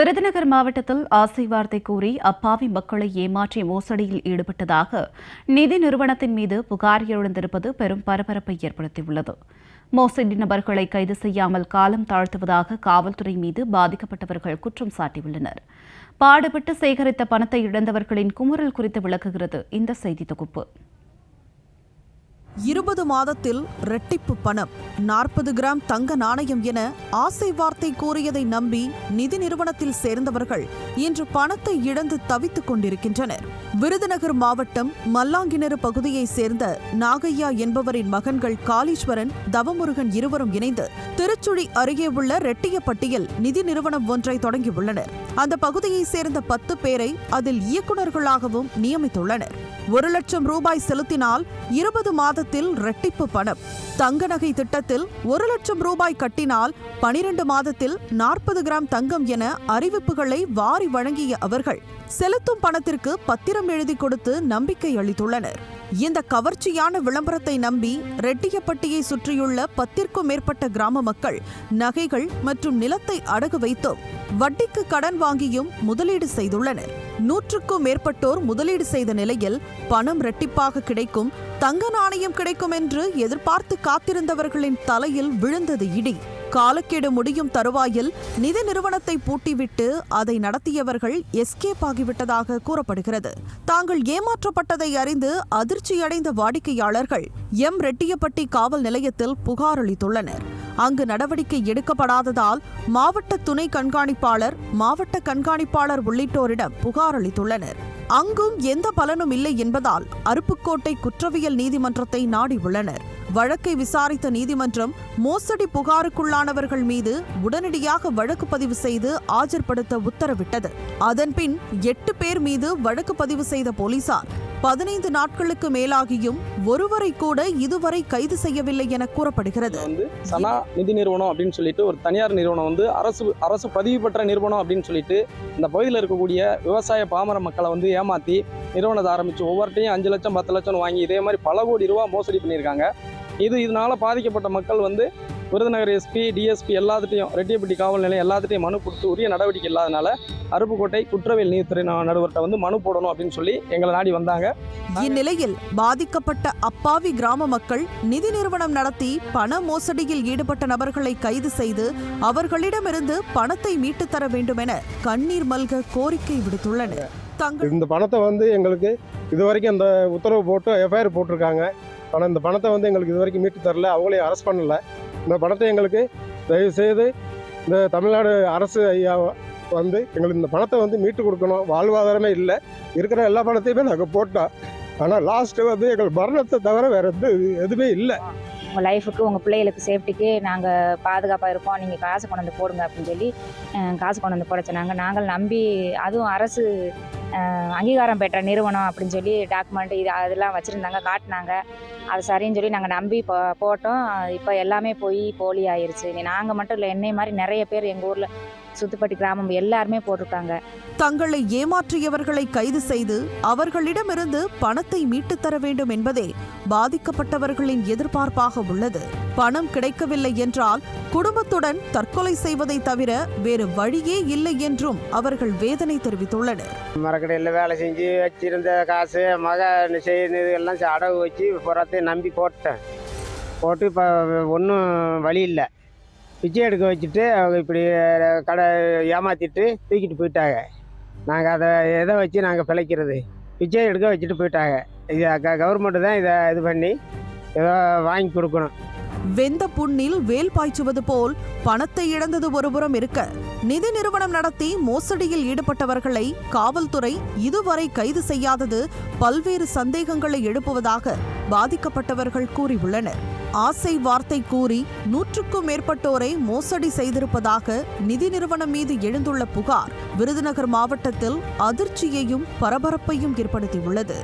விருதுநகர் மாவட்டத்தில் ஆசை வார்த்தை கூறி அப்பாவி மக்களை ஏமாற்றி மோசடியில் ஈடுபட்டதாக நிதி நிறுவனத்தின் மீது புகார் எழுந்திருப்பது பெரும் பரபரப்பை ஏற்படுத்தியுள்ளது. மோசடி நபர்களை கைது செய்யாமல் காலம் தாழ்த்துவதாக காவல்துறை மீது பாதிக்கப்பட்டவர்கள் குற்றம் சாட்டியுள்ளனர். பாடுபட்டு சேகரித்த பணத்தை இழந்தவர்களின் குமுறல் குறித்து விளக்குகிறது இந்த செய்தி தொகுப்பு. இருபது மாதத்தில் ரெட்டிப்பு பணம். நாற்பது கிராம் தங்க நாணயம் என ஆசை வார்த்தை கூறியதை நம்பி நிதி நிறுவனத்தில் சேர்ந்தவர்கள் இன்று பணத்தை இழந்து தவித்துக் கொண்டிருக்கின்றனர். விருதுநகர் மாவட்டம் மல்லாங்கிணறு பகுதியைச் சேர்ந்த நாகையா என்பவரின் மகன்கள் காளீஸ்வரன் தவமுருகன் இருவரும் இணைந்து திருச்சுழி அருகே உள்ள ரெட்டியப்பட்டியில் நிதி நிறுவனம் ஒன்றை தொடங்கியுள்ளனர். அந்த பகுதியைச் சேர்ந்த பத்து பேரை அதில் இயக்குநர்களாகவும் நியமித்துள்ளனர். ஒரு லட்சம் ரூபாய் செலுத்தினால் இருபது மாதத்தில் ரெட்டிப்பு பணம். தங்க நகை திட்டத்தில் ஒரு லட்சம் ரூபாய் கட்டினால் பனிரெண்டு மாதத்தில் நாற்பது கிராம் தங்கம் என அறிவிப்புகளை வாரி வழங்கிய அவர்கள் செலுத்தும் பணத்திற்கு பத்திரம் எழுதி கொடுத்து நம்பிக்கை அளித்துள்ளனர். இந்த கவர்ச்சியான விளம்பரத்தை நம்பி ரெட்டியப்பட்டியை சுற்றியுள்ள பத்திற்கும் மேற்பட்ட கிராம மக்கள் நகைகள் மற்றும் நிலத்தை அடகு வைத்தும் வட்டிக்கு கடன் வாங்கியும் முதலீடு செய்துள்ளனர். நூற்றுக்கும் மேற்பட்டோர் முதலீடு செய்த நிலையில் பணம் ரெட்டிப்பாக கிடைக்கும் தங்க நாணயம் கிடைக்கும் என்று எதிர்பார்த்து காத்திருந்தவர்களின் தலையில் விழுந்தது இடி. காலக்கெடு முடியும் தருவாயில் நிதி நிறுவனத்தை பூட்டிவிட்டு அதை நடத்தியவர்கள் எஸ்கேப் ஆகிவிட்டதாக கூறப்படுகிறது. தாங்கள் ஏமாற்றப்பட்டதை அறிந்து அதிர்ச்சியடைந்த வாடிக்கையாளர்கள் எம். ரெட்டியப்பட்டி காவல் நிலையத்தில் புகார் அளித்துள்ளனர். அங்கு நடவடிக்கை எடுக்கப்படாததால் மாவட்ட துணை கண்காணிப்பாளர் மாவட்ட கண்காணிப்பாளர் உள்ளிட்டோரிடம் புகார் அளித்துள்ளனர். அங்கும் எந்த பலனும் இல்லை என்பதால் அருப்புக்கோட்டை குற்றவியல் நீதிமன்றத்தை நாடியுள்ளனர். வழக்கை விசாரித்த நீதிமன்றம் மோசடி புகாருக்குள்ளானவர்கள் மீது உடனடியாக வழக்கு பதிவு செய்து ஆஜர்படுத்த உத்தரவிட்டது. அதன்பின் எட்டு பேர் மீது வழக்கு பதிவு செய்த போலீசார் பதினைந்து நாட்களுக்கு மேலாகியும் ஒருவரை கூட இதுவரை கைது செய்யவில்லை என கூறப்படுகிறது. வந்து சனா நிதி நிறுவனம் அப்படின்னு சொல்லிட்டு ஒரு தனியார் நிறுவனம் வந்து அரசு அரசு பதிவு பெற்ற நிறுவனம் அப்படின்னு சொல்லிட்டு இந்த பகுதியில் இருக்கக்கூடிய விவசாய பாமர மக்களை வந்து ஏமாற்றி நிறுவனத்தை ஆரம்பிச்சு ஒவ்வொருத்தையும் அஞ்சு லட்சம் பத்து லட்சம் வாங்கி இதே மாதிரி பல கோடி ரூபா மோசடி பண்ணியிருக்காங்க. இது இதனால பாதிக்கப்பட்ட மக்கள் வந்து விருதுநகர் எஸ்பி டிஎஸ்பி எல்லாத்துட்டையும் ரெட்டியப்பட்டி காவல் நிலையம் எல்லாத்துட்டையும் மனு கொடுத்து உரிய நடவடிக்கை இல்லாதனால அருப்புக்கோட்டை குற்றவியல் நீதித்துறை ந- நடுவர்கிட்ட வந்து மனு போடணும் அப்படின்னு சொல்லி எங்களை நாடி வந்தாங்க. இந்நிலையில் பாதிக்கப்பட்ட அப்பாவி கிராம மக்கள் நிதி நிறுவனம் நடத்தி பண மோசடியில் ஈடுபட்ட நபர்களை கைது செய்து அவர்களிடமிருந்து பணத்தை மீட்டுத் தர வேண்டும் என கண்ணீர் மல்க கோரிக்கை விடுத்துள்ளனர். இந்த பணத்தை வந்து எங்களுக்கு இது வரைக்கும் அந்த உத்தரவு போட்டு எஃப்ஐஆர் போட்டிருக்காங்க. ஆனால் இந்த பணத்தை வந்து எங்களுக்கு இது வரைக்கும் மீட்டு தரல. அவங்களையும் அரெஸ்ட் பண்ணல. இந்த பணத்தை எங்களுக்கு தயவுசெய்து இந்த தமிழ்நாடு அரசு ஐயா வந்து எங்களுக்கு இந்த பணத்தை வந்து மீட்டு கொடுக்கணும். வாழ்வாதாரமே இல்லை. இருக்கிற எல்லா பணத்தையுமே நாங்கள் போட்டோம். ஆனால் லாஸ்ட்டு வந்து எங்கள் மரணத்தை தவிர வேறு எந்த எதுவுமே இல்லை. உங்கள் லைஃபுக்கு உங்கள் பிள்ளைகளுக்கு சேஃப்டிக்கு நாங்கள் பாதுகாப்பாக இருப்போம் நீங்கள் காசு கொண்டு வந்து போடுங்க அப்படின்னு சொல்லி காசு கொண்டு வந்து போட சொன்னாங்க. நாங்கள் நம்பி அதுவும் அரசு அங்கீகாரம் பெற்ற நிறுவனம் அப்படின்னு சொல்லி டாக்குமெண்ட் இது அதெல்லாம் வச்சுருந்தாங்க காட்டினாங்க. அது சரின்னு சொல்லி நாங்கள் நம்பி போ போட்டோம். இப்போ எல்லாமே போய் போலி ஆயிடுச்சு நாங்கள் மட்டும் இல்லை என்னை மாதிரி நிறைய பேர் எங்கள் ஊரில் சுத்துப்பட்டி கிராமம் எல்லாருமே போட்டிருக்காங்க. தங்களை ஏமாற்றியவர்களை கைது செய்து அவர்களிடமிருந்து பணத்தை மீட்டுத் தர வேண்டும் என்பதே பாதிக்கப்பட்டவர்களின் எதிர்பார்ப்பாக உள்ளது. பணம் கிடைக்கவில்லை என்றால் குடும்பத்துடன் தற்கொலை செய்வதை தவிர வேறு வழியே இல்லை என்றும் அவர்கள் வேதனை தெரிவித்துள்ளனர். மரக்கடையில் வேலை செஞ்சு வச்சிருந்த காசு மக செய்யறது எல்லாம் அடகு வச்சு புறத்தையும் நம்பி போட்டேன். போட்டு இப்போ ஒன்றும் வழி இல்லை. பிச்சை எடுக்க வச்சுட்டு அவங்க இப்படி கடை ஏமாற்றிட்டு தூக்கிட்டு போயிட்டாங்க. நாங்கள் அதை எதை வச்சு நாங்கள் பிழைக்கிறது? பிச்சை எடுக்க வச்சுட்டு போயிட்டாங்க. இது க கவர்மெண்ட்டு தான் இதை இது பண்ணி ஏதோ வாங்கி கொடுக்கணும். வெந்த புண்ணில் வேல் பாய்ச்சுவது போல் பணத்தை இழந்தது ஒருபுறம் இருக்க நிதி நிறுவனம் நடத்தி மோசடியில் ஈடுபட்டவர்களை காவல்துறை இதுவரை கைது செய்யாதது பல்வேறு சந்தேகங்களை எழுப்புவதாக பாதிக்கப்பட்டவர்கள் கூறியுள்ளனர். ஆசை வார்த்தை கூறி நூற்றுக்கும் மேற்பட்டோரை மோசடி செய்திருப்பதாக நிதி நிறுவனம் மீது எழுந்துள்ள புகார் விருதுநகர் மாவட்டத்தில் அதிர்ச்சியையும் பரபரப்பையும் ஏற்படுத்தியுள்ளது.